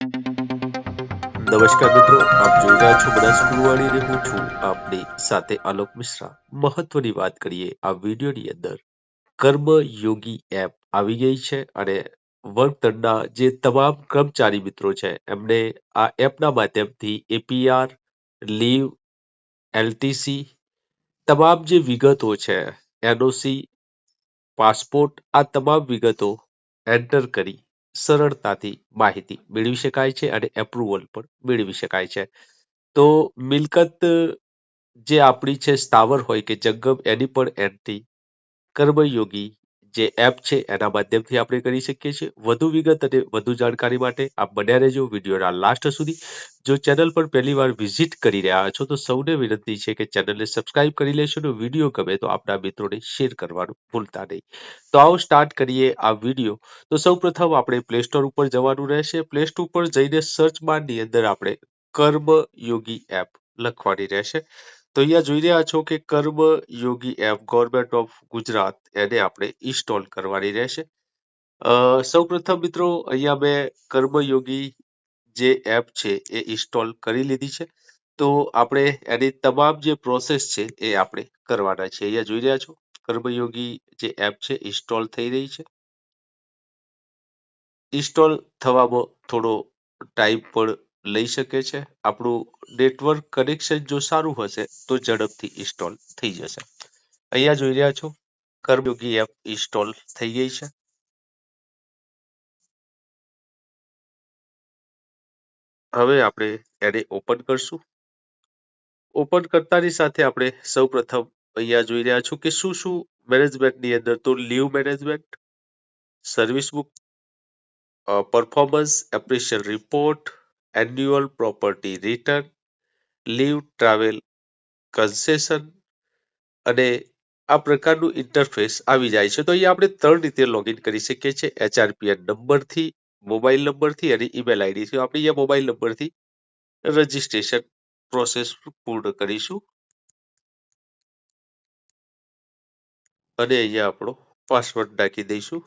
નમસ્કાર મિત્રો, આપ જોઈ રહ્યા છો બનાસ ગુરુવાણી અને હું છું. આપની સાથે આલોક મિશ્રા. મહત્વની વાત કરીએ આ વિડીયોની અંદર. કર્મ યોગી એપ આવી ગઈ છે અને વર્ગતંડના જે તમામ કર્મચારી મિત્રો છે, એમને આ એપના માધ્યમથી એપીઆર, લીવ, એલટીસી તમામ જે વિગતો છે, એનઓસી, પાસપોર્ટ આ તમામ વિગતો એન્ટર કરી સરળતાથી માહિતી મેળવી શકાય છે અને એપ્રુવલ પણ મેળવી શકાય છે. તો મિલકત, જે આપણી છે, સ્થાવર હોય કે જંગમ, એની પણ એન્ટ્રી કર્મયોગી જે એપ છે, એના માધ્યમથી આપણે કરી શકીએ છીએ. વધુ વિગત અને વધુ જાણકારી માટે આપ બન્યા રહેજો વિડીયોના લાસ્ટ સુધી. જો ચેનલ પર પહેલી વાર વિઝિટ કરી રહ્યા છો, તો સૌને વિનંતી છે કે ચેનલને સબસ્ક્રાઇબ કરી લેશો અને વીડિયો ગમે તો આપણા મિત્રોને શેર કરવાનું ભૂલતા નહીં. તો આવો સ્ટાર્ટ કરીએ આ વીડિયો. તો સૌ પ્રથમ આપણે પ્લે સ્ટોર ઉપર જવાનું રહેશે. પ્લે સ્ટોર ઉપર જઈને સર્ચ બારની અંદર આપણે કર્મ યોગી એપ લખવાની રહેશે. તો અહીંયા જોઈ રહ્યા છો કે Karma Yogi app government of Gujarat, એને આપણે ઇન્સ્ટોલ કરવાની રહેશે. સૌ પ્રથમ મિત્રો, અહીંયા મેં કર્મયોગી જે એપ છે એ ઇન્સ્ટોલ કરી લીધી છે. તો આપણે એની તમામ જે પ્રોસેસ છે એ આપણે કરવાના છે અહીંયા જોઈ રહ્યા છો, કર્મયોગી જે એપ છે ઇન્સ્ટોલ થઈ રહી છે. ઇન્સ્ટોલ થવામાં થોડો ટાઈમ પણ લઈ શકે છે. આપણું નેટવર્ક કનેક્શન જો સારું હશે, તો ઝડપથી ઇન્સ્ટોલ થઈ જશે. અહીંયા જોઈ રહ્યા છો, કર્મયોગી એપ ઇન્સ્ટોલ થઈ ગઈ છે. હવે આપણે એને ઓપન કરશું. ઓપન કરતાની સાથે આપણે સૌ પ્રથમ અહીંયા જોઈ રહ્યા છો કે શું શું મેનેજમેન્ટની અંદર તો leave management service book performance appraisal report annual property return leave travel concession અને આ પ્રકારનું ઇન્ટરફેસ આવી જાય છે. તો અહીંયા આપણે ત્રણ રીતે લોગિન કરી શકીએ છીએ. એચઆરપીએન નંબરથી મોબાઈલ નંબરથી અને ઈમેલ આઈડીથી આપણે અહીંયા મોબાઈલ નંબરથી રજિસ્ટ્રેશન પ્રોસેસ પૂર્ણ કરીશું. અને અહીંયા આપણો પાસવર્ડ નાખી દઈશું.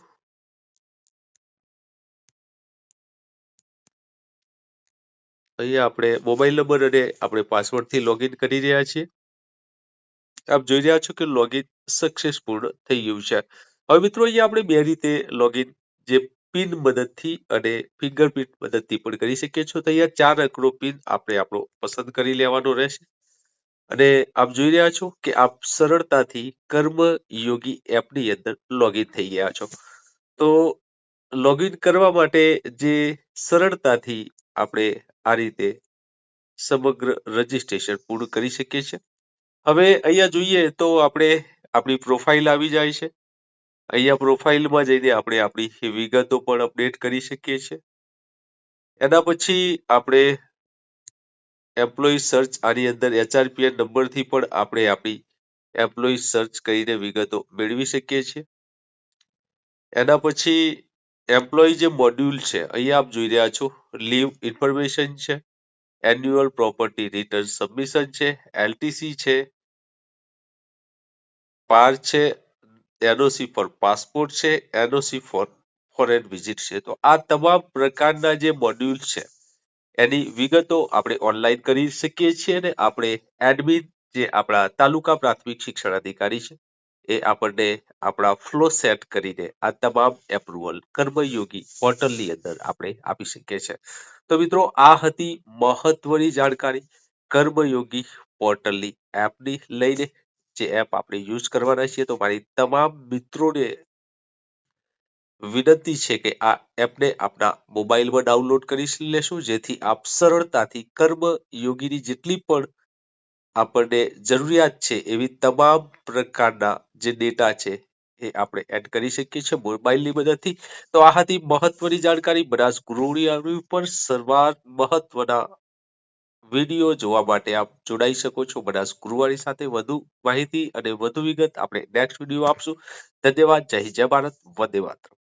અહીંયા આપણે મોબાઈલ નંબર અને આપણે પાસવર્ડથી લોગિન કરી રહ્યા છીએ. આપ જોઈ રહ્યા છો કે લોગિન સક્સેસફુલ થઈ ગયું છે. હવે મિત્રો અહીંયા આપણે બે રીતે લોગિન જે પિન મદદથી અને ફિંગરપ્રિન્ટ મદદથી પણ કરી શકીએ છો તો અહીંયા ચાર અંકનો પિન આપણે આપણો પસંદ કરી લેવાનો રહેશે. અને આપ જોઈ રહ્યા છો કે આપ સરળતાથી કર્મ યોગી એપની અંદર લોગિન થઈ ગયા છો. તો લોગિન કરવા માટે જે સરળતાથી આપણે આ રીતે સમગ્ર રજીસ્ટ્રેશન પૂર્ણ કરી શકીએ છીએ. હવે અહીંયા જોઈએ તો આપણે આપણી પ્રોફાઇલ આવી જાય છે. અહીંયા પ્રોફાઇલમાં જઈને આપણે આપણી વિગતો પણ અપડેટ કરી શકીએ છીએ. એના પછી આપણે એમ્પ્લોયી સર્ચ આની અંદર એચઆરપીએન નંબરથી પણ આપણે આપણી એમ્પ્લોયી સર્ચ કરીને વિગતો મેળવી શકીએ છીએ. એના પછી એમ્પ્લોયી જે મોડ્યુલ છે, અહીંયા આપ જોઈ રહ્યા છો લીવ ઇન્ફોર્મેશન છે એન્યુઅલ પ્રોપર્ટી રિટર્ન સબમિશન છે એલટીસી છે પાર છે એનઓસી ફોર પાસપોર્ટ છે એનઓસી ફોર ફોરેન વિઝિટ છે. તો આ તમામ પ્રકારના જે મોડ્યુલ છે, એની વિગતો આપણે ઓનલાઈન કરી શકીએ છીએ અને આપણે એડમિન જે આપણા તાલુકા પ્રાથમિક શિક્ષણ અધિકારી છે એ આપણને આપણા ફ્લો સેટ કરીને આ તમામ એપ્રુવલ કર્મયોગી પોર્ટલની અંદર આપણે આપી શકીએ છીએ. તો મિત્રો, આ હતી મહત્વની જાણકારી કર્મયોગી પોર્ટલની એપની લઈને જે એપ આપણે યુઝ કરવાના છીએ. તો મારી તમામ મિત્રોને વિનંતી છે કે આ એપને આપના મોબાઈલમાં ડાઉનલોડ કરી લેશું. જેથી આપ સરળતાથી કર્મ યોગીની જેટલી પણ આપણને જરૂરિયાત છે એવી તમામ પ્રકારના જે ડેટા છે એ આપણે એડ કરી શકીએ છીએ મોબાઈલની મદદથી. તો આ હતી મહત્વની જાણકારી બનાસ ગૃહની ઉપર સર્વાત મહત્વના વીડિયો જોવા માટે આપ જોડાઈ શકો છો. બનાસ ગુરુવારી સાથે વધુ માહિતી અને વધુ વિગત આપણે નેક્સ્ટ વીડિયો આપશું. ધન્યવાદ. જય જય ભારત. વંદે માતરમ.